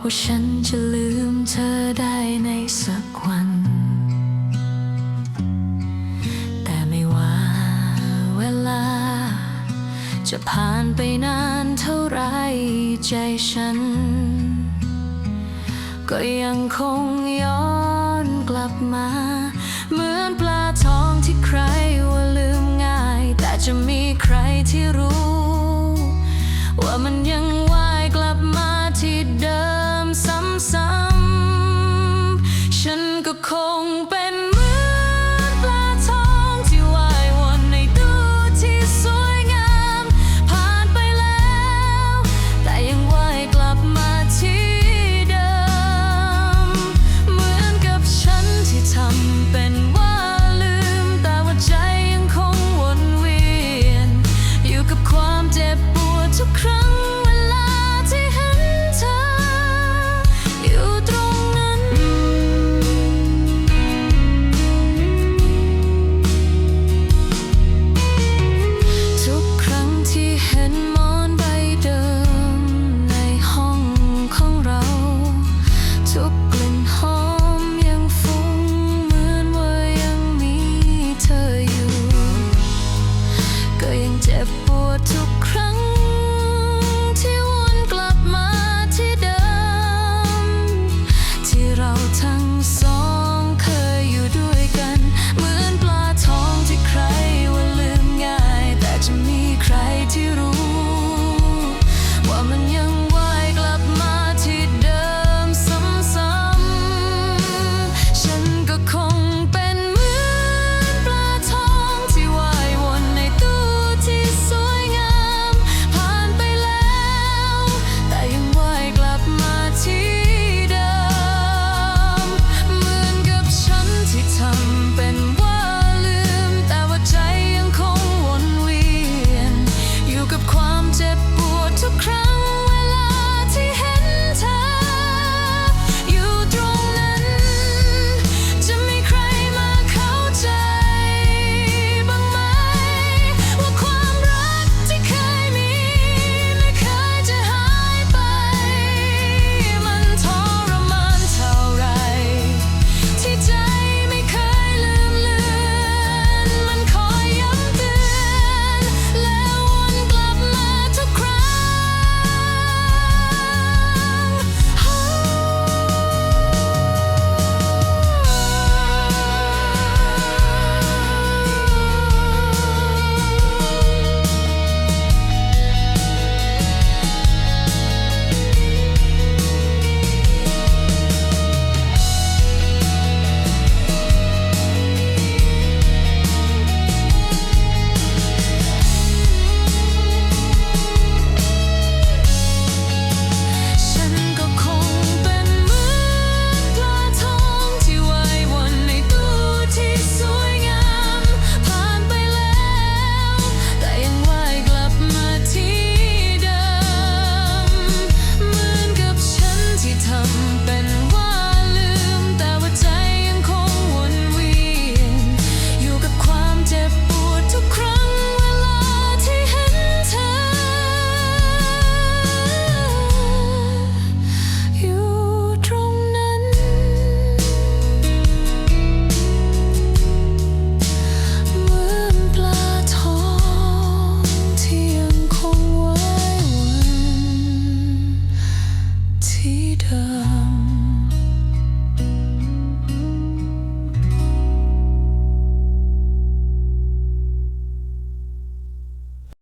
อกว่าฉันจะลืมเธอได้ในสักวัน แต่ไม่ว่าเวลา จะผ่านไปนานเท่าไรใจฉัน ก็ยังคงย้อนกลับมา เหมือนปลาทองที่ใครว่าลืมง่าย แต่จะมีใครที่รู้ to cry.